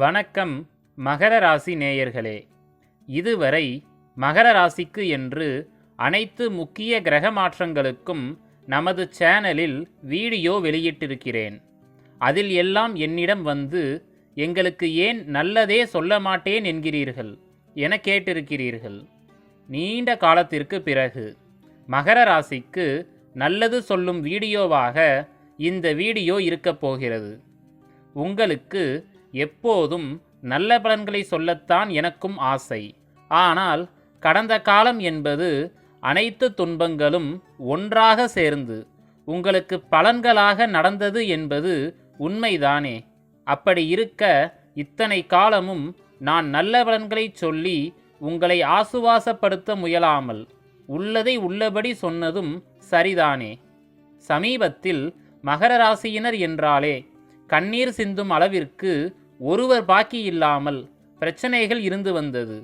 வணக்கம் மகர ராசி நேயர்களே. இதுவரை மகர ராசிக்கு என்று அனைத்து முக்கிய கிரக மாற்றங்களுக்கும் நமது சேனலில் வீடியோ வெளியிட்டிருக்கிறேன். அதில் எல்லாம் என்னிடம் வந்து எங்களுக்கு ஏன் நல்லதே சொல்ல மாட்டேன் என்கிறீர்கள் என கேட்டிருக்கிறீர்கள். நீண்ட காலத்திற்கு பிறகு மகர ராசிக்கு நல்லது சொல்லும் வீடியோவாக இந்த வீடியோ இருக்கப் போகிறது. உங்களுக்கு எப்போதும் நல்ல பலன்களை சொல்லத்தான் எனக்கும் ஆசை. ஆனால் கடந்த காலம் என்பது அனைத்து துன்பங்களும் ஒன்றாக சேர்ந்து உங்களுக்கு பலன்களாக நடந்தது என்பது உண்மைதானே. அப்படி இருக்க இத்தனை காலமும் நான் நல்ல பலன்களை சொல்லி உங்களை ஆசுவாசப்படுத்த முயலாமல் உள்ளதை உள்ளபடி சொன்னதும் சரிதானே. சமீபத்தில் மகர ராசியினர் என்றாலே கண்ணீர் சிந்தும் அளவிற்கு ஒருவர் பாக்கி இல்லாமல் பிரச்சனைகள் இருந்து வந்தது.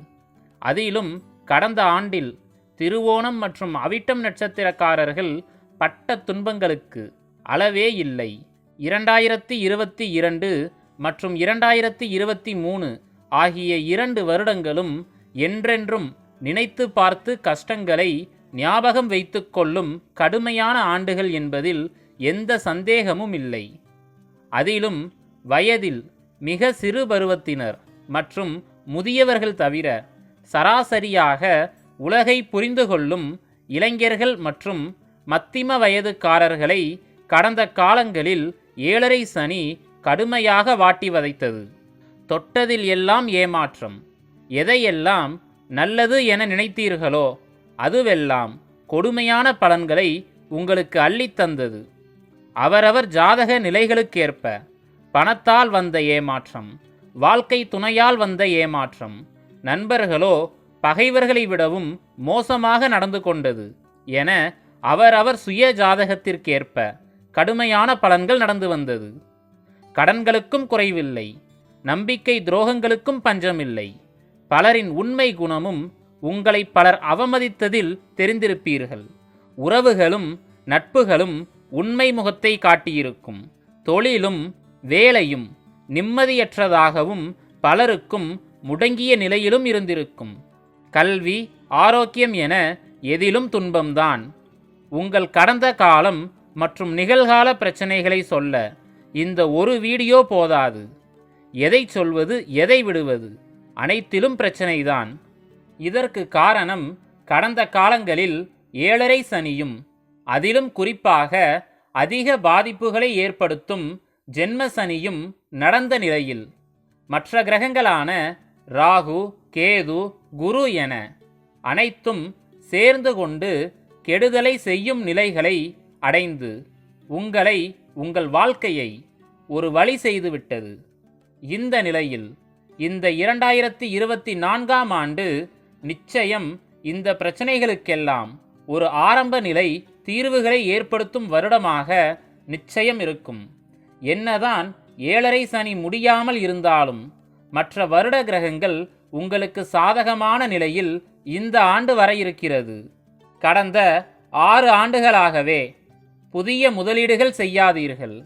அதிலும் கடந்த ஆண்டில் திருவோணம் மற்றும் அவிட்டம் நட்சத்திரக்காரர்கள் பட்ட துன்பங்களுக்கு அளவே இல்லை. இரண்டாயிரத்தி இருபத்தி இரண்டு மற்றும் இரண்டாயிரத்தி இருபத்தி மூணு ஆகிய இரண்டு வருடங்களும் என்றென்றும் நினைத்து பார்த்து கஷ்டங்களை ஞாபகம் வைத்துக்கொள்ளும் கடுமையான ஆண்டுகள் என்பதில் எந்த சந்தேகமும் இல்லை. அதிலும் வயதில் மிக சிறு பருவத்தினர் மற்றும் முதியவர்கள் தவிர சராசரியாக உலகை புரிந்து கொள்ளும் இளைஞர்கள் மற்றும் மத்திம வயதுக்காரர்களை கடந்த காலங்களில் ஏழரை சனி கடுமையாக வாட்டி வதைத்தது. தொட்டதில் எல்லாம் ஏமாற்றம். எதையெல்லாம் நல்லது என நினைத்தீர்களோ அதுவெல்லாம் கொடுமையான பலன்களை உங்களுக்கு அள்ளித் தந்தது அவரவர் ஜாதக நிலைகளுக்கேற்ப பணத்தால் வந்த ஏமாற்றம் வாழ்க்கை துணையால் வந்த ஏமாற்றம் நண்பர்களோ பகைவர்களை விடவும் மோசமாக நடந்து கொண்டது என அவரவர் சுய ஜாதகத்திற்கேற்ப கடுமையான பலன்கள் நடந்து வந்தது. கடன்களுக்கும் குறைவில்லை நம்பிக்கை துரோகங்களுக்கும் பஞ்சமில்லை பலரின் உண்மை குணமும் உங்களை பலர் அவமதித்ததில் தெரிந்திருப்பீர்கள். உறவுகளும் நட்புகளும் உண்மை முகத்தை காட்டியிருக்கும் தொழிலும் வேலையும் நிம்மதியற்றதாகவும் பலருக்கும் முடங்கிய நிலையிலும் இருந்திருக்கும். கல்வி ஆரோக்கியம் என எதிலும் துன்பம்தான். உங்கள் கடந்த காலம் மற்றும் நிகழ்கால பிரச்சனைகளை சொல்ல இந்த ஒரு வீடியோ போதாது. எதை சொல்வது எதை விடுவது அனைத்திலும் பிரச்சனைதான். இதற்கு காரணம் கடந்த காலங்களில் ஏழரை சனியும் அதிலும் குறிப்பாக அதிக பாதிப்புகளை ஏற்படுத்தும் ஜென்ம சனியும் நடந்த நிலையில் மற்ற கிரகங்களான ராகு கேது குரு என அனைத்தும் சேர்ந்து கொண்டு கெடுதலை செய்யும் நிலைகளை அடைந்து உங்களை உங்கள் வாழ்க்கையை ஒரு வழி செய்துவிட்டது. இந்த நிலையில் இந்த இரண்டாயிரத்தி இருபத்தி நான்காம் ஆண்டு நிச்சயம் இந்த பிரச்சனைகளுக்கெல்லாம் ஒரு ஆரம்ப நிலை தீர்வுகளை ஏற்படுத்தும் வருடமாக நிச்சயம் இருக்கும். என்னதான் ஏழரை சனி முடியாமல் இருந்தாலும் மற்ற வருட கிரகங்கள் உங்களுக்கு சாதகமான நிலையில் இந்த ஆண்டு வர இருக்கிறது. கடந்த ஆறு ஆண்டுகளாகவே புதிய முதலீடுகள் செய்யாதீர்கள்.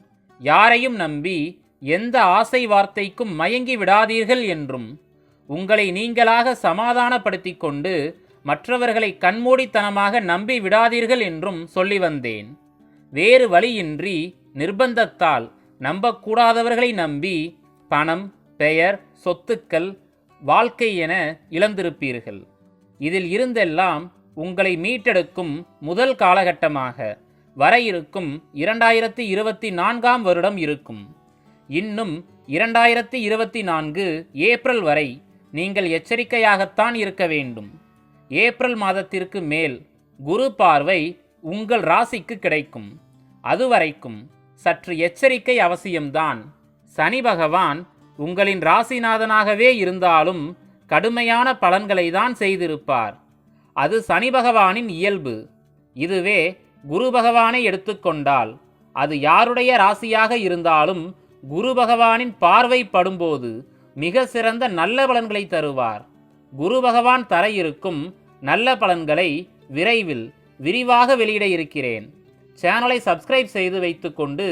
யாரையும் நம்பி எந்த ஆசை வார்த்தைக்கும் மயங்கி விடாதீர்கள் என்றும் உங்களை நீங்களாக சமாதானப்படுத்திக் கொண்டு மற்றவர்களை கண்மூடித்தனமாக நம்பி விடாதீர்கள் என்றும் சொல்லி வந்தேன். வேறு வழியின்றி நிர்பந்தத்தால் நம்பக்கூடாதவர்களை நம்பி பணம் பெயர் சொத்துக்கள் வாழ்க்கை என இழந்திருப்பீர்கள். இதில் இருந்தெல்லாம் உங்களை மீட்டெடுக்கும் முதல் காலகட்டமாக வர இருக்கும் இரண்டாயிரத்தி இருபத்தி நான்காம் வருடம் இருக்கும். இன்னும் இரண்டாயிரத்தி இருபத்தி நான்கு ஏப்ரல் வரை நீங்கள் எச்சரிக்கையாகத்தான் இருக்க வேண்டும். ஏப்ரல் மாதத்திற்கு மேல் குரு பார்வை உங்கள் ராசிக்கு கிடைக்கும். அதுவரைக்கும் சற்று எச்சரிக்கை அவசியம்தான். சனி பகவான் உங்களின் ராசிநாதனாகவே இருந்தாலும் கடுமையான பலன்களை தான் செய்திருப்பார். அது சனி பகவானின் இயல்பு. இதுவே குரு பகவானை எடுத்துக்கொண்டால் அது யாருடைய ராசியாக இருந்தாலும் குரு பகவானின் பார்வை படும்போது மிக சிறந்த நல்ல பலன்களை தருவார். குரு பகவான் தர இருக்கும் நல்ல பலன்களை விரைவில் விரிவாக வெளியிட இருக்கிறேன். சேனலை சப்ஸ்கிரைப் செய்து வைத்துக்கொண்டு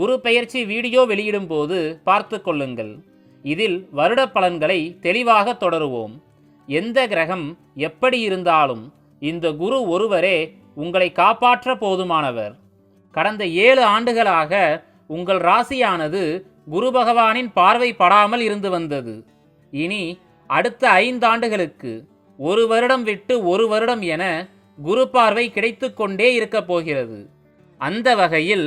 குரு பெயர்ச்சி வீடியோ வெளியிடும் போது பார்த்து கொள்ளுங்கள். இதில் வருட பலன்களை தெளிவாக தொடருவோம். எந்த கிரகம் எப்படி இருந்தாலும் இந்த குரு ஒருவரே உங்களை காப்பாற்ற போதுமானவர். கடந்த ஏழு ஆண்டுகளாக உங்கள் ராசியானது குரு பகவானின் பார்வை படாமல் இருந்து வந்தது. இனி அடுத்த ஐந்தாண்டுகளுக்கு ஒரு வருடம் விட்டு ஒரு வருடம் என குரு பார்வை கிடைத்து கொண்டே இருக்கப் போகிறது. அந்த வகையில்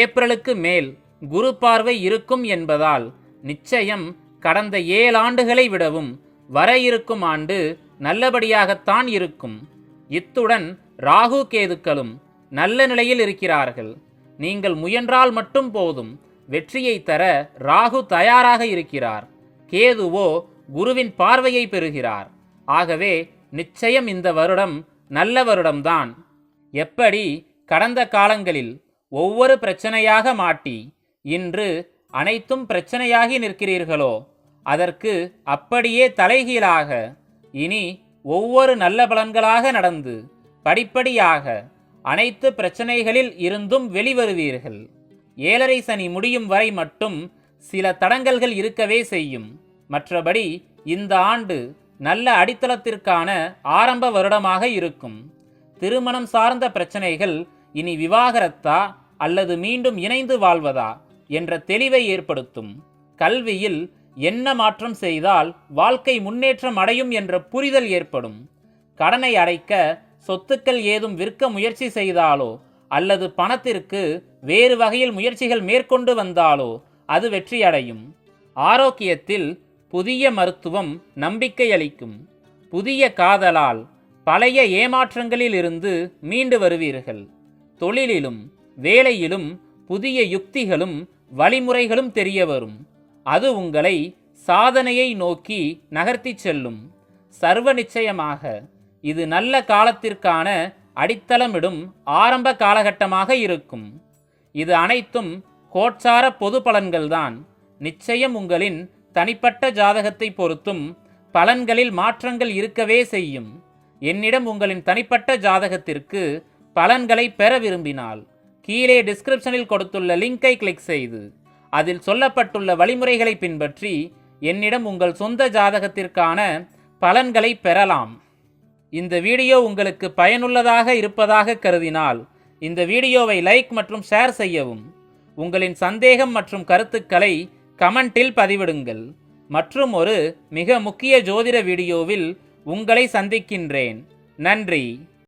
ஏப்ரலுக்கு மேல் குரு பார்வை இருக்கும் என்பதால் நிச்சயம் கடந்த ஏழாண்டுகளை விடவும் வர இருக்கும் ஆண்டு நல்லபடியாகத்தான் இருக்கும். இத்துடன் ராகு கேதுக்களும் நல்ல நிலையில் இருக்கிறார்கள். நீங்கள் முயன்றால் மட்டும் போதும் வெற்றியை தர ராகு தயாராக இருக்கிறார். கேதுவோ குருவின் பார்வையை பெறுகிறார். ஆகவே நிச்சயம் இந்த வருடம் நல்ல வருடம்தான். எப்படி கடந்த காலங்களில் ஒவ்வொரு பிரச்சனையாக மாட்டி இன்று அனைத்தும் பிரச்சனையாகி நிற்கிறீர்களோ அதற்கு அப்படியே தலைகீழாக இனி ஒவ்வொரு நல்ல பலன்களாக நடந்து படிப்படியாக அனைத்து பிரச்சனைகளில் இருந்தும் வெளிவருவீர்கள். ஏழரை சனி முடியும் வரை மட்டும் சில தடங்கல்கள் இருக்கவே செய்யும். மற்றபடி இந்த ஆண்டு நல்ல அடித்தளத்திற்கான ஆரம்ப வருடமாக இருக்கும். திருமணம் சார்ந்த பிரச்சனைகள் இனி விவாகரத்தா அல்லது மீண்டும் இணைந்து வாழ்வதா என்ற தெளிவை ஏற்படுத்தும். கல்வியில் என்ன மாற்றம் செய்தால் வாழ்க்கை முன்னேற்றம் அடையும் என்ற புரிதல் ஏற்படும். கடனை அடைக்க சொத்துக்கள் ஏதும் விற்க முயற்சி செய்தாலோ அல்லது பணத்திற்கு வேறு வகையில் முயற்சிகள் மேற்கொண்டு வந்தாலோ அது வெற்றியடையும். ஆரோக்கியத்தில் புதிய மருத்துவம் நம்பிக்கை அளிக்கும். புதிய காதலால் பழைய ஏமாற்றங்களிலிருந்து மீண்டு வருவீர்கள். தொழிலிலும் வேலையிலும் புதிய யுக்திகளும் வழிமுறைகளும் தெரிய வரும் அது உங்களை சாதனையை நோக்கி நகர்த்திச் செல்லும். சர்வ நிச்சயமாக இது நல்ல காலத்திற்கான அடித்தளமிடும் ஆரம்ப காலகட்டமாக இருக்கும். இது அனைத்தும் கோட்சார பொது பலன்கள்தான். நிச்சயம் உங்களின் தனிப்பட்ட ஜாதகத்தை பொறுத்தும் பலன்களில் மாற்றங்கள் இருக்கவே செய்யும். என்னிடம் உங்களின் தனிப்பட்ட ஜாதகத்திற்கு பலன்களை பெற விரும்பினால் கீழே டிஸ்கிரிப்ஷனில் கொடுத்துள்ள லிங்கை கிளிக் செய்து அதில் சொல்லப்பட்டுள்ள வழிமுறைகளை பின்பற்றி என்னிடம் உங்கள் சொந்த ஜாதகத்திற்கான பலன்களை பெறலாம். இந்த வீடியோ உங்களுக்கு பயனுள்ளதாக இருப்பதாக கருதினால் இந்த வீடியோவை லைக் மற்றும் ஷேர் செய்யவும் உங்களின் சந்தேகம் மற்றும் கருத்துக்களை கமெண்டில் பதிவிடுங்கள். மற்றும் ஒரு மிக முக்கிய ஜோதிட வீடியோவில் உங்களை சந்திக்கின்றேன். நன்றி.